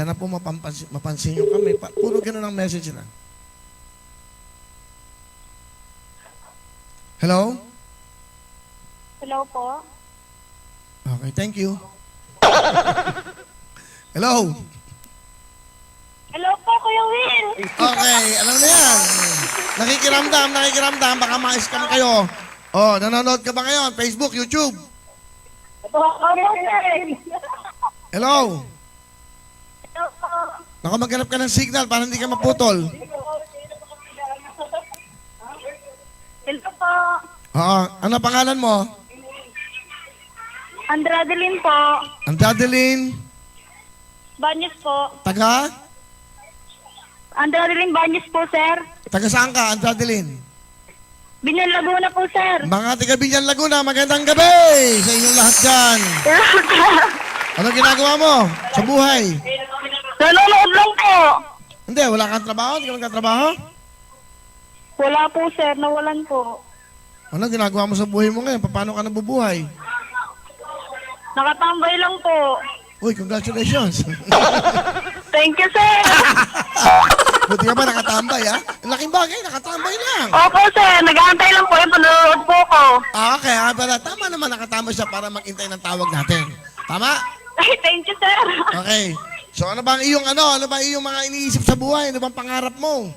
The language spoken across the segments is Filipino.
Sana po mapampansin, mapansin nyo kami. Pa, puro ganun ang message na. Hello? Hello po. Okay, thank you. Hello? Hello po, Kuya Will. Okay, alam na yan. Nakikiramdam, nakikiramdam. Baka ma-scam kayo. Oh, nanonood ka ba ngayon? Facebook, YouTube? Hello? Hello. Naku, maghanap ka ng signal para hindi ka maputol. Hello po. Oo, ano pangalan mo? Andradelin po. Andadeline, Banyes po. taga? Andradelin Banyes po, sir. Taga saan ka, Andadeline? Binyan Laguna po, sir. Mga taga Binyan Laguna, magandang gabi sa inyong lahat dyan. Ano ginagawa mo sa buhay? Nanonood lang po. Hindi, wala kang trabaho? Hindi ka magkatrabaho? Wala po, sir. Nawalan po. Ano ginagawa mo sa buhay mo ngayon? Paano ka nabubuhay? Nakatambay lang po. Uy, congratulations. Thank you, sir. Buti ka ba nakatambay, ha? Ang laking bagay, nakatambay lang. Opo, sir. Nag-aantay lang po yung panonood po ko. Ah, okay, ha? Pero tama naman nakatambay siya para mag-intay ng tawag natin. Tama? Ay, thank you, sir. Okay. So ano bang iyong ano? Ano ba iyong mga iniisip sa buhay? Ano bang pangarap mo?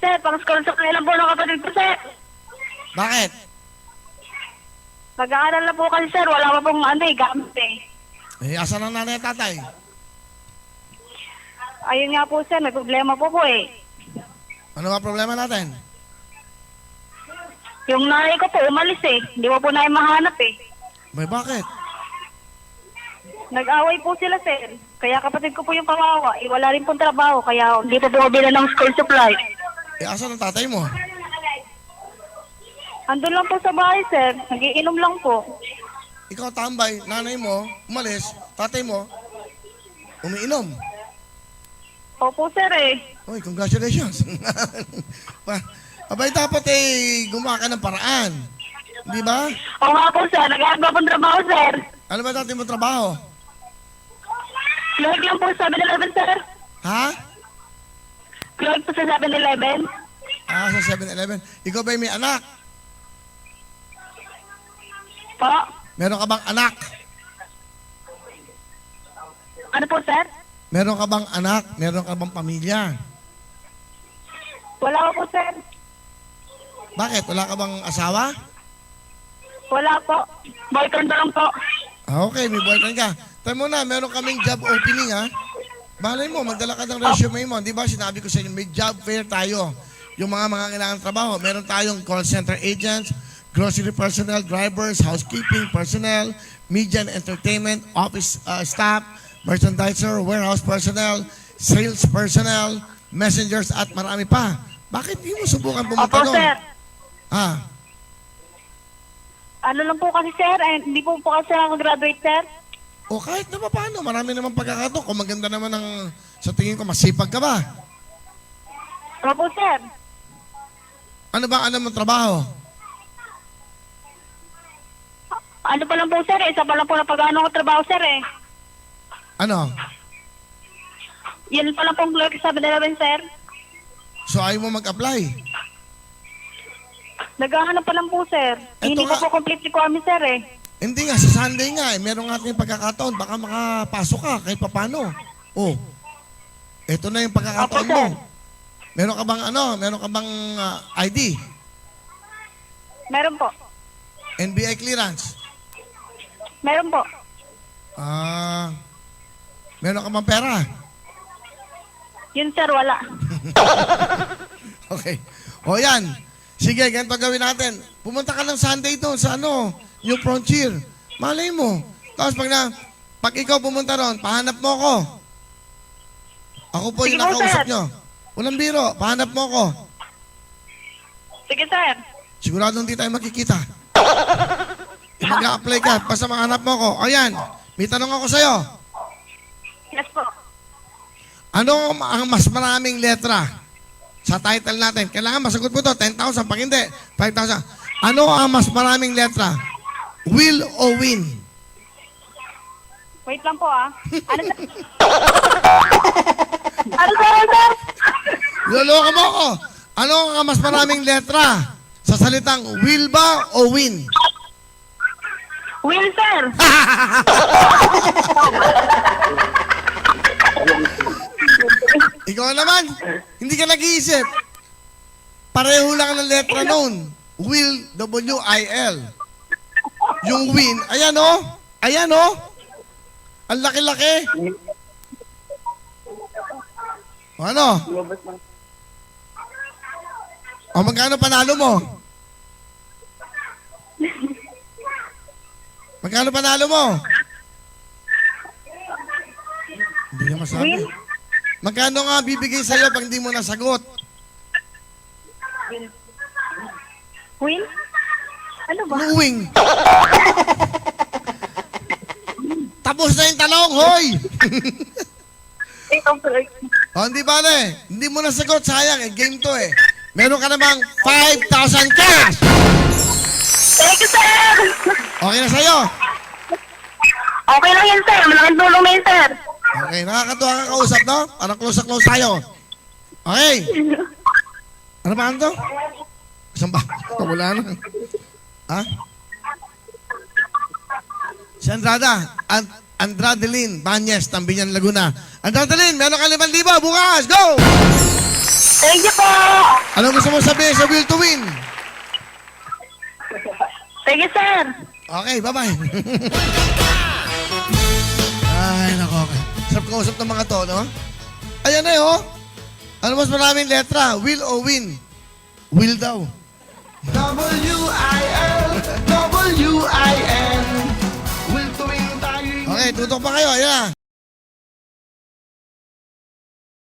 Sir, pang school sa kailan po ng kapatid ko, sir. Bakit? Mag-aaral na po kasi, sir. Wala pa pong ano eh, gamit eh. Eh, asan ang nanay at tatay? Ayun nga po, sir. May problema po po eh. Ano ba problema natin? Yung nanay ko po, umalis eh. Hindi ko po na mahanap eh. May bakit? Nag-away po sila, sir. Kaya kapatid ko po yung kawawa. Eh, wala rin pong trabaho. Kaya hindi po po bila ng school supply. Eh, asan ang tatay mo? Andun lang po sa bahay, sir. Nagiinom lang po. Ikaw tambay, nanay mo, umalis, tatay mo, umiinom. Opo, sir eh. Uy, congratulations. Pa- Abay, dapat eh, gumawa ka ng paraan. Di ba? Oo nga po, sir. Nag-aagawa pong trabaho, sir. Ano ba dati mo trabaho? Clerk lang po sa 7-Eleven, sir. Ha? Clerk po sa 7-Eleven. Ah, sa 7-Eleven. Ikaw ba may anak? Po. Meron ka bang anak? Ano po, sir? Meron ka bang anak? Meron ka bang pamilya? Wala po, sir. Bakit? Wala ka bang asawa? Wala po. Boyfriend na lang po. Ah, okay, may boyfriend ka. Tayo muna, meron kaming job opening ha. Malay mo, magdala ka ng resume mo. Di ba sinabi ko sa inyo, may job fair tayo. Yung mga mga kailangan trabaho. Meron tayong call center agents, grocery personnel, drivers, housekeeping personnel, media and entertainment, office uh, staff, merchandiser, warehouse personnel, sales personnel, messengers at marami pa. Bakit di mo subukan pumunta Opo, doon? sir. Ah, Ano lang po kasi, sir. Eh, hindi po po kasi ako graduate, sir. O kahit na pa paano, marami naman pagkakataon. Kung maganda naman ang, sa tingin ko, masipag ka ba? Opo, sir. Ano ba ano mong trabaho? Ano pa lang po, sir. eh. Isa pa lang po na pag-ano ko trabaho, sir, eh. Ano? Yan pa lang pong clerk sa 7-Eleven, sir. So ayaw mo mag-apply? Naghahanap pa lang po, sir. Eto Hindi nga. pa po complete requirement, sir, eh. Hindi nga, sa Sunday nga, eh, meron nga tayong pagkakataon. Baka makapasok ka kahit papano. Oh, ito na yung pagkakataon Opo, mo. sir. Meron ka bang ano? Meron ka bang ah, ID? Meron po. NBI clearance? Meron po. Ah, meron ka bang pera? Yun, sir, wala. Okay. O yan. Sige, ganito gawin natin. Pumunta ka ng Sunday doon sa ano, yung frontier. Malay mo. Tapos pag na, pag ikaw pumunta ron, pahanap mo ako. Ako po Sige yung po, nakausap sir. nyo. Walang biro, pahanap mo ako. Sige, sir. Sigurado hindi tayo makikita. Mag-a-apply ka, basta mahanap mo ako. O yan, may tanong ako sa'yo. Yes po. Ano ang mas maraming letra sa title natin? Kailangan masagot mo to, 10,000. Pag hindi, 5,000. Ano ang mas maraming letra? Will o win? Wait lang po ah. Ano sir? ano sir? Ano? Loloko mo ako. Ano ang mas maraming letra sa salitang will ba o win? Will sir. Ikaw naman, hindi ka nag-iisip. Pareho lang ng letra noon. Will, W-I-L. Yung win, ayan o. Ayan o. Ang laki-laki. O ano? O magkano panalo mo? Magkano panalo mo? Hindi niya masabi. Will? Magkano nga bibigay sa'yo pag hindi mo nasagot? Will? Ano ba? Luwing. Tapos na yung talong, hoy! Sir. o, hindi ba Hindi mo nasagot, sayang eh. Game to eh. Meron ka namang 5,000 cash! Thank you sir. Okay na sa'yo? Okay lang yan sir. Malaking tulong na yan sir. Okay, nakakatuwa ka kausap, no? Parang close na close tayo. Okay. Ano ba ano to? Saan ba? Wala na. Ha? Si Andrada. An Andradelin Banyes, Tambinyan, Laguna. Andradelin, meron ka 5,000 bukas! Go! Thank you po. Ano gusto mo sabihin sa Will to Win? Thank you sir. Okay, bye-bye. Ay, nako. Sarap kausap ng mga to, no? Ayan na eh, oh. Ano mas maraming letra? Will o win? Will daw. W-I-L, W-I-N Will to win tayo Okay, tutok pa kayo. Ayan na.